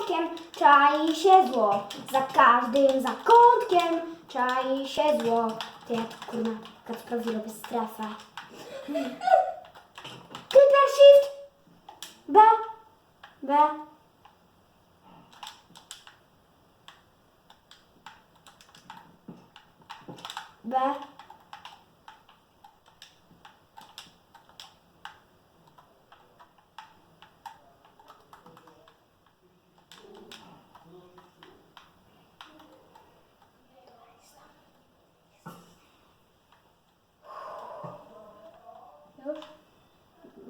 zakątkiem czai się zło. Za każdym zakątkiem czai się zło. Ty jak kurna Kacprowi robię strefę. Ctrl Shift B B B Już?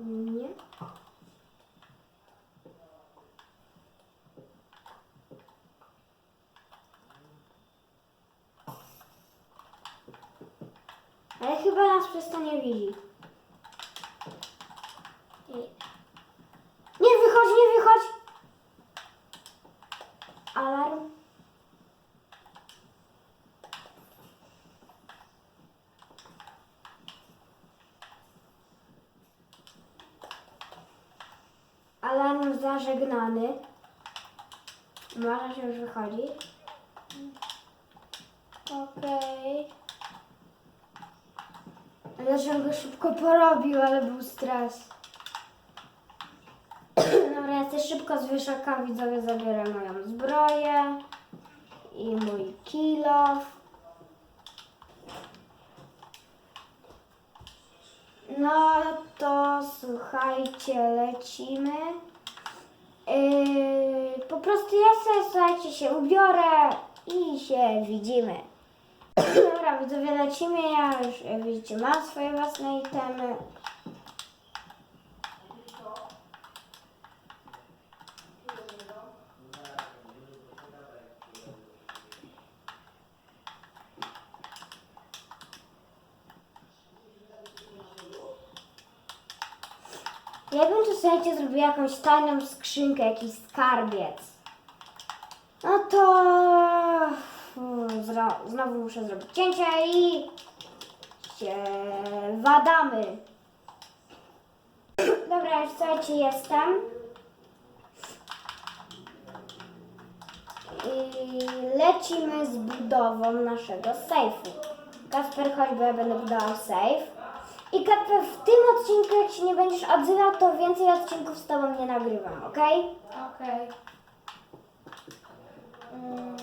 Nie. Ale chyba nas przez to nie wychodź, nie wychodź! Alarm. Alarm zażegnany. Może się już wychodzi. Okej. Ale że go szybko porobił, ale był stres. Dobra, ja też szybko z wieszaka widzowie zabiorę moją zbroję i mój kilof. No to słuchajcie, lecimy. Yy, po prostu ja sobie, słuchajcie, się ubiorę i się widzimy. Dobra, widzowie, lecimy. Ja już, jak widzicie, mam swoje własne itemy. Ja bym tu, słuchajcie, zrobiła jakąś tajną skrzynkę, jakiś skarbiec. No to znowu muszę zrobić cięcie i się wadamy. Dobra, już słuchajcie, jestem. I lecimy z budową naszego sejfu. Kasper, chodź, bo ja będę budował safe. I Kasper, w tym odcinku, jak się nie będziesz odzywał, to więcej odcinków z Tobą nie nagrywam, okej? Okej. Mm,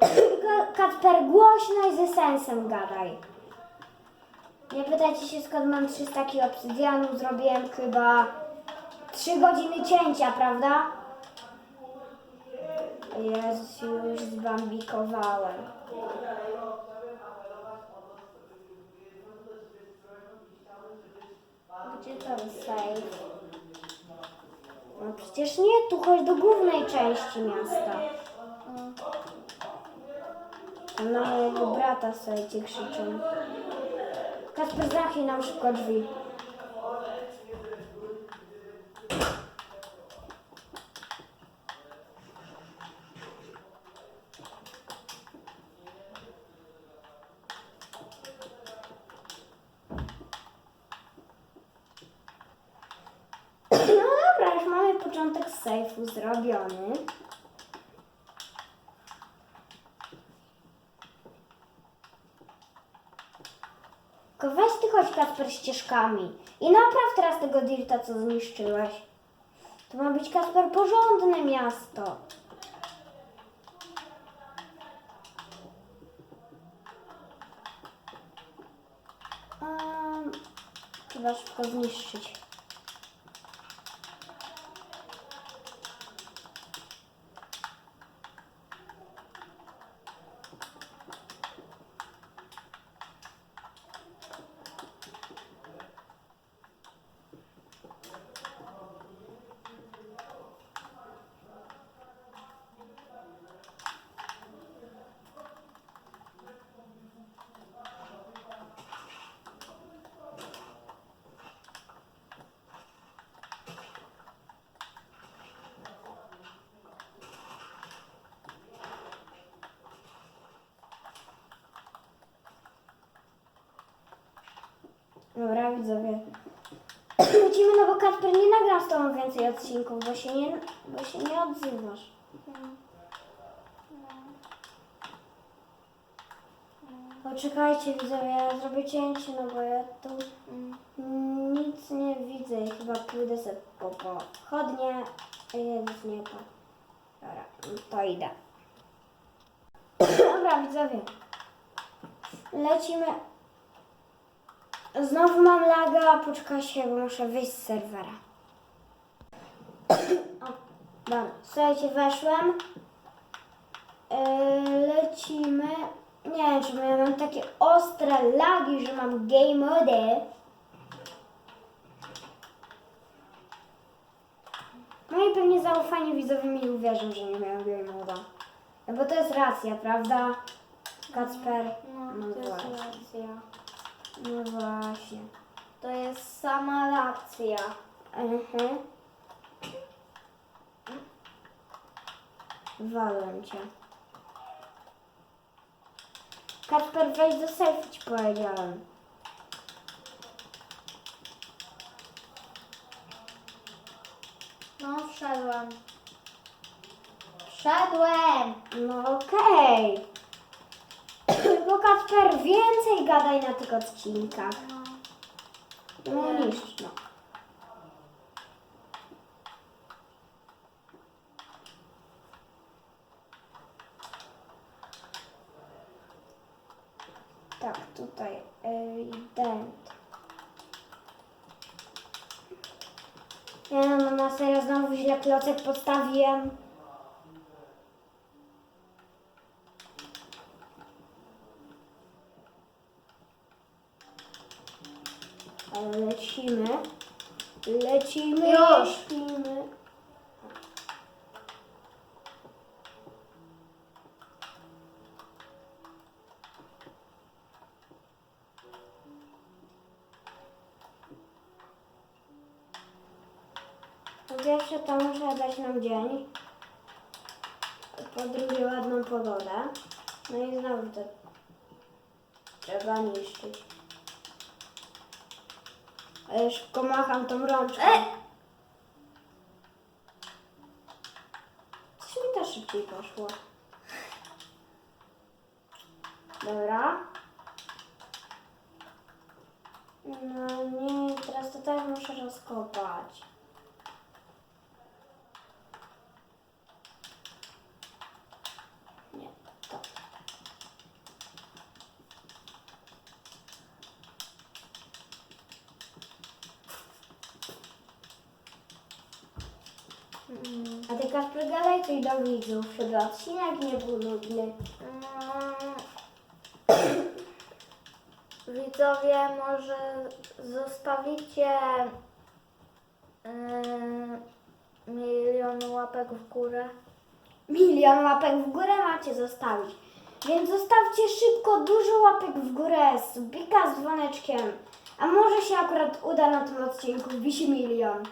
Tylko Kacper, głośno i ze sensem gadaj. Nie pytajcie się skąd mam 300 kg obsydianu, zrobiłem chyba 3 godziny cięcia, prawda? Jezus, już zbambikowałem. Gdzie ten safe? No przecież nie, tu chodź do głównej części miasta. Tam na mojego brata słuchajcie krzyczą. Kasper zamknij nam szybko drzwi. No dobra, mamy początek sejfu zrobiony. Tylko weź ty chodź Kasper ścieżkami i napraw teraz tego dirta, co zniszczyłeś. To ma być Kasper porządne miasto. Um, trzeba szybko zniszczyć. Dobra, widzowie. lecimy, no bo Kasper nie nagra z tobą więcej odcinków, bo się nie, bo się nie odzywasz. Poczekajcie widzowie, ja zrobię cięcie, no bo ja tu nic nie widzę i chyba pójdę sobie po pochodnie. Jezus, nie to. Dobra, to idę. Dobra widzowie. Lecimy. Znowu mam laga, poczekajcie, bo muszę wyjść z serwera. O, dobra, słuchajcie, weszłem. Yy, lecimy. Nie wiem, czy ja mam takie ostre lagi, że mam game mode. No i pewnie zaufanie widzowie mi uwierzą, że nie miałem game moda. No bo to jest racja, prawda? Kacper? No, to jest racja. No właśnie. To jest sama racja. Mhm. Walę cię. Kacper, wejdź do selfie, ci powiedziałem. No, wszedłem. Wszedłem! No okej. Tylko Kacper, więcej gadaj na tych odcinkach. No. Niż, no. Tak, tutaj evident. Nie no, no na serio znowu źle klocek postawiłem. Lecimy. Lecimy. Już. Lecimy. Po pierwsze to muszę dać nam dzień. Po drugie ładną pogodę. No i znowu to trzeba niszczyć. Ale szybko macham tą rączką. E! Coś mi to szybciej poszło. Dobra. No nie, teraz to też muszę rozkopać. Nie, to. Coś do widzów, żeby odcinek nie był nudny. Widzowie, może zostawicie yy, milion łapek w górę. Milion łapek w górę macie zostawić. Więc zostawcie szybko dużo łapek w górę, subika z dzwoneczkiem. A może się akurat uda na tym odcinku wisi milion.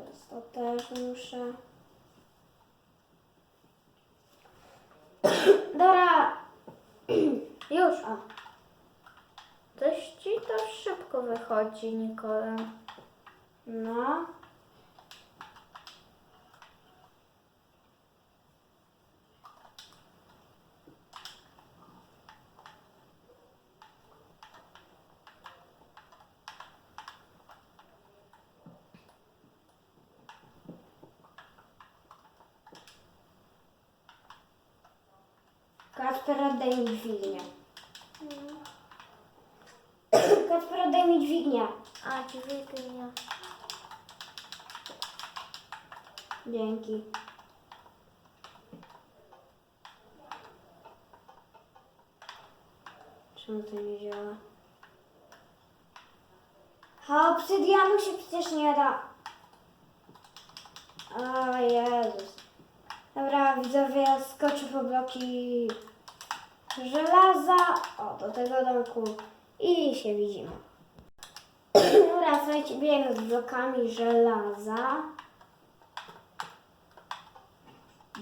Jezus, to też muszę. Dobra. Już. O. Coś ci to szybko wychodzi, Nikola. No. Kasper, oddaj mi dźwignię. Kasper, oddaj mi dźwignię. A, dźwignia. Dzięki. Czemu to nie działa? A obsydianu się przecież nie da. O Jezus. Dobra, widzowie, skoczę po bloki żelaza. O, do tego domku. I się widzimy. Dobra, słuchajcie, biegnę z blokami żelaza.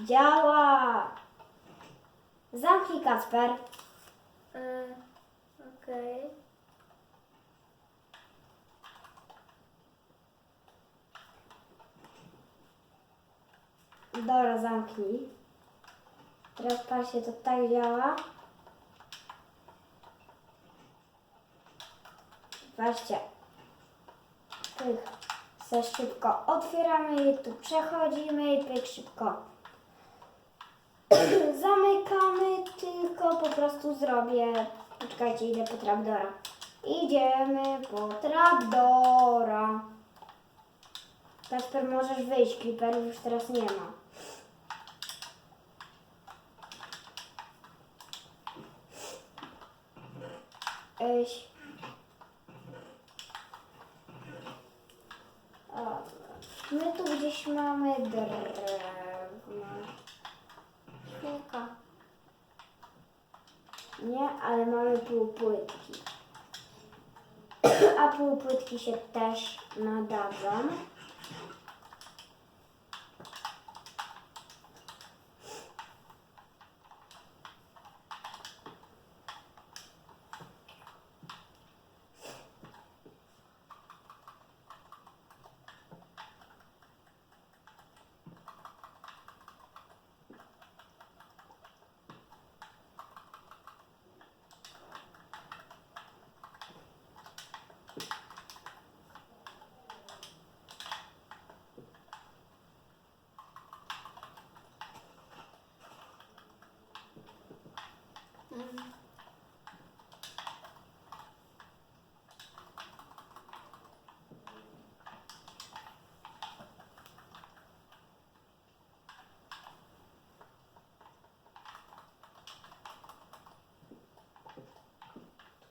Działa! Zamknij Kacper. E, Okej. Dobra, zamknij. Teraz patrzcie, to tak działa. Patrzcie. Pyk. Za szybko otwieramy i tu przechodzimy i pyk szybko. Zamykamy, tylko po prostu zrobię. Poczekajcie, idę po trapdora. Idziemy po trapdora. Kasper, możesz wyjść, creeperów już teraz nie ma. Eś. O, my tu gdzieś mamy drewno. Świnka. Nie, ale mamy półpłytki. A półpłytki się też nadadzą.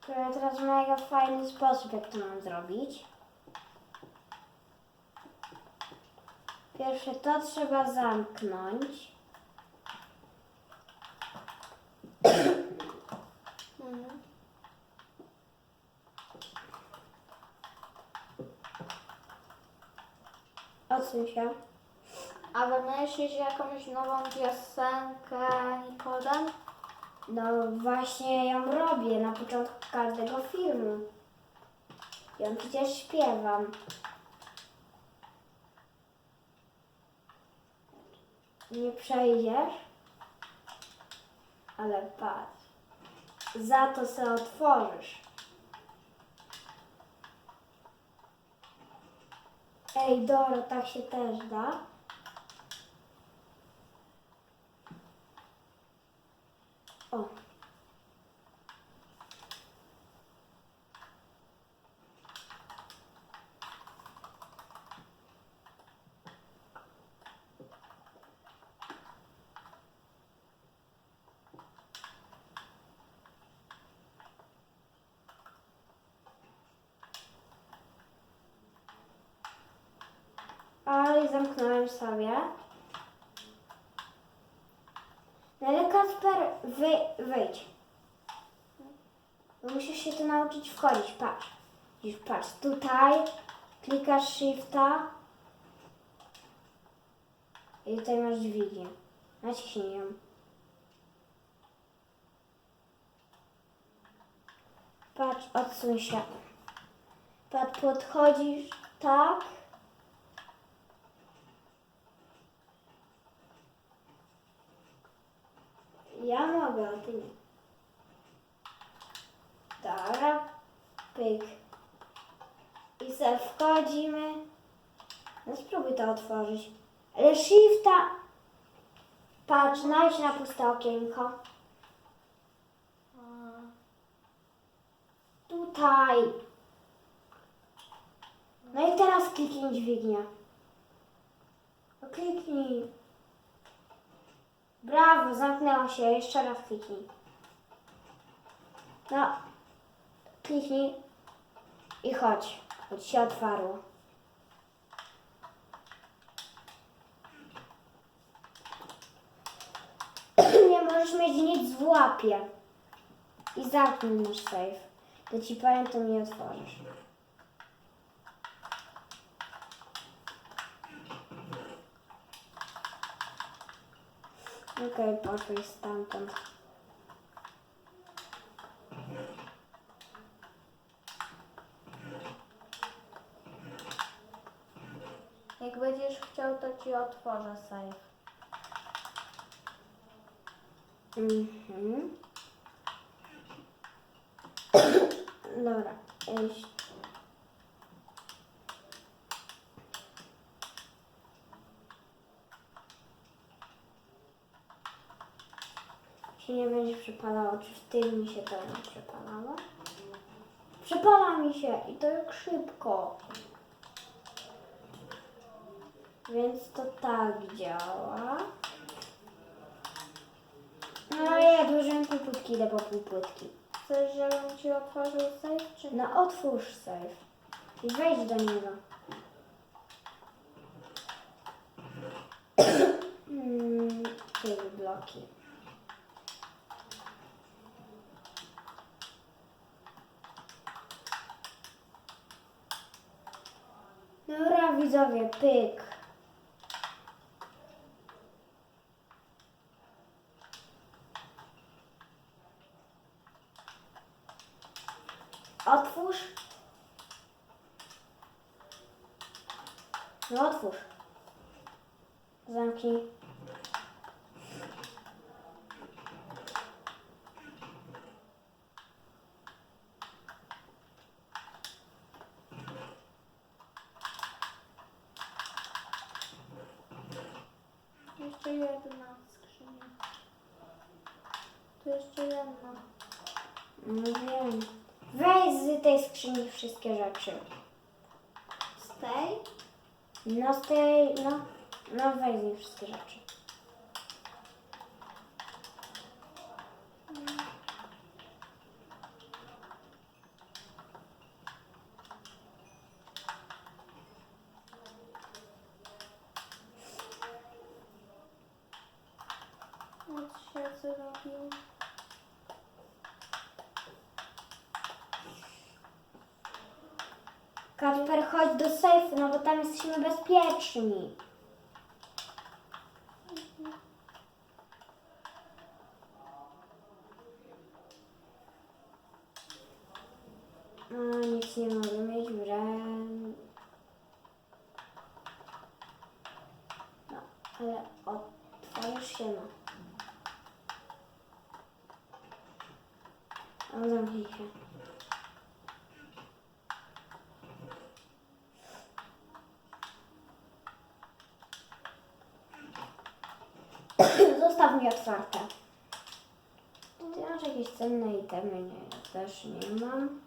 Ja teraz mega fajny sposób, jak to mam zrobić. Pierwsze to trzeba zamknąć. Odsuń się. A wymyślisz jakąś nową piosenkę Nikodem? No właśnie ją robię na początku każdego filmu. Ją przecież śpiewam. Nie przejdziesz? Ale patrz. Za to se otworzysz. Ej, Doro, tak się też da? O. Ale zamknąłem sobie. No ale Kasper, wy, wyjdź. Bo musisz się tu nauczyć wchodzić, patrz. Już patrz, tutaj klikasz shifta i tutaj masz dźwignię. Naciśnij ją. Patrz, odsuń się. Patrz, podchodzisz tak. Ja mogę, a ty nie. Dobra. Pyk. I se wchodzimy. No spróbuj to otworzyć. Ale shifta. Patrz, najdź na puste okienko. Tutaj. No i teraz kliknij dźwignię. No kliknij. Brawo, zamknęło się. Jeszcze raz kliknij. No. Kliknij. I chodź. Chodź się otwarło. Nie możesz mieć nic w łapie. I zamknij nasz safe. To ci powiem, to mi otworzysz. Okej, poszłeś stamtąd. Jak będziesz chciał, to ci otworzę safe. Mhm. Dobra, iść. Się nie będzie przypalało, czy w tym mi się przypalało? Przypala mi się i to jak szybko. Więc to tak działa. No ja dłużyłem pół płytki, idę po pół płytki. Chcesz, żebym ci otworzył safe, czy nie? No otwórz safe i wejdź do niego. Hmm, bloki. Dobra widzowie, pyk. Otwórz. No otwórz. Zamknij. Jeszcze jedna skrzynia. Tu jeszcze jedna. No wiem. Weź z tej skrzyni wszystkie rzeczy. Z tej? No z tej, no, no weź z niej wszystkie rzeczy. Kasper, chodź do sejfu, no bo tam jesteśmy bezpieczni. No, nic nie mogę mieć w ręku. No, ale otworzysz się, no. O, zamknij się. Zostaw mi otwarte. Masz jakieś cenne itemy? Nie, ja też nie mam.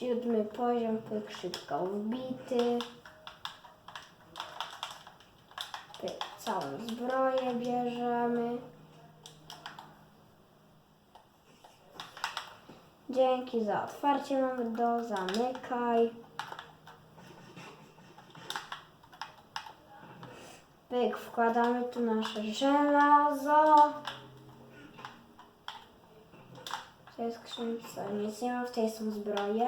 Siódmy poziom, pyk szybko wbity. Pyk, całą zbroję bierzemy. Dzięki za otwarcie mamy do zamykaj. Pyk, wkładamy tu nasze żelazo. To jest skrzynce. Nic nie ma, w tej są zbroje.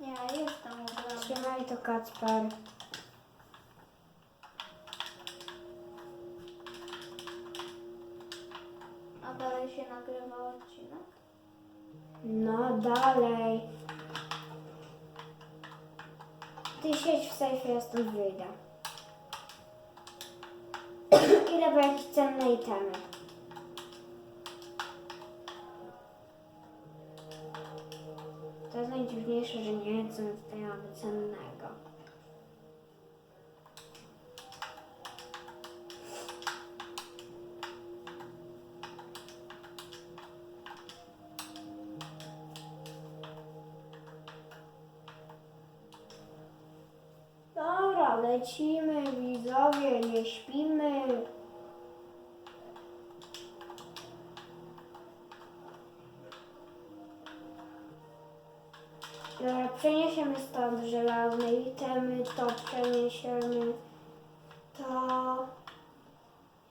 Nie, jestem ubrana. Trzymaj to Kacper. A dalej się nagrywa odcinek? No dalej. Ty siedź w sejfie, ja stąd wyjdę. Ile by jakieś cenne itemy. To jest najdziwniejsze, że nie my tutaj mamy cennego. Dobra, lecimy, widzowie, nie śpimy. Przeniesiemy stąd żelazne itemy, to przeniesiemy, to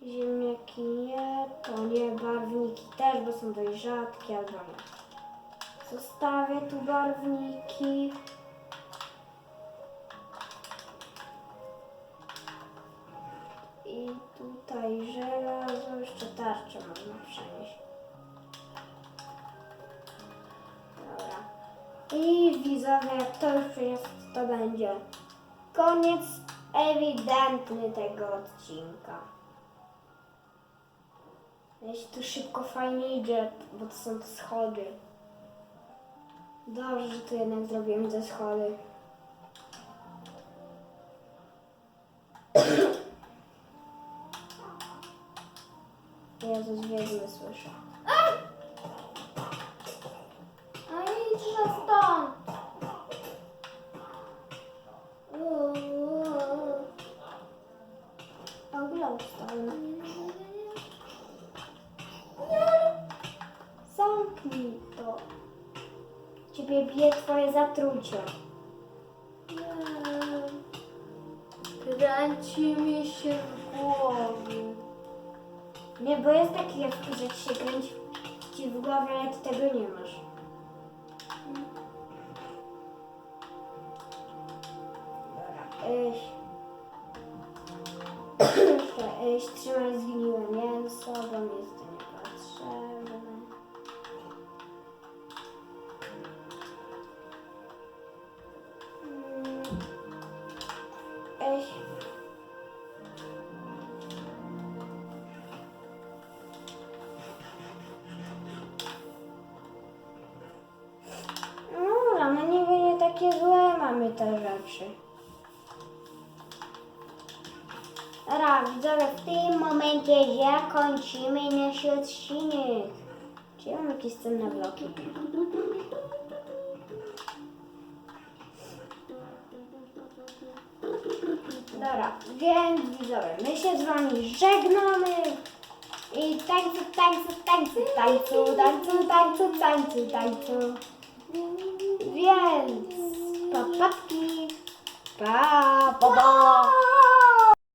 ziemniaki nie, to nie, barwniki też, bo są dość rzadkie, nie. Zostawię tu barwniki. I widzowie, to już jest, to będzie koniec ewidentny tego odcinka. Jeśli tu szybko fajnie idzie, bo to są schody. Dobrze, że tu jednak zrobiłem te schody. Jezus, wiedźmy słyszę. Zamknij to. Ciebie bije twoje zatrucie. Kręci mi się w głowie. Nie, bo jest taki efekt, że ci się kręci ci w głowie, ale ty tego nie masz. Dobra, trzymaj zgniłe mięso, bo mi mamy te rzeczy. Dobra, widzowie, w tym momencie zakończymy nasz odcinek. Czy ja mam jakieś cenne bloki? Dobra, więc widzowie, my się z wami żegnamy. I tańcu, tańcu, tańcu, tańcu, tańcu, tańcu, tańcu, tańcu. Więc Bye bye. ba ba.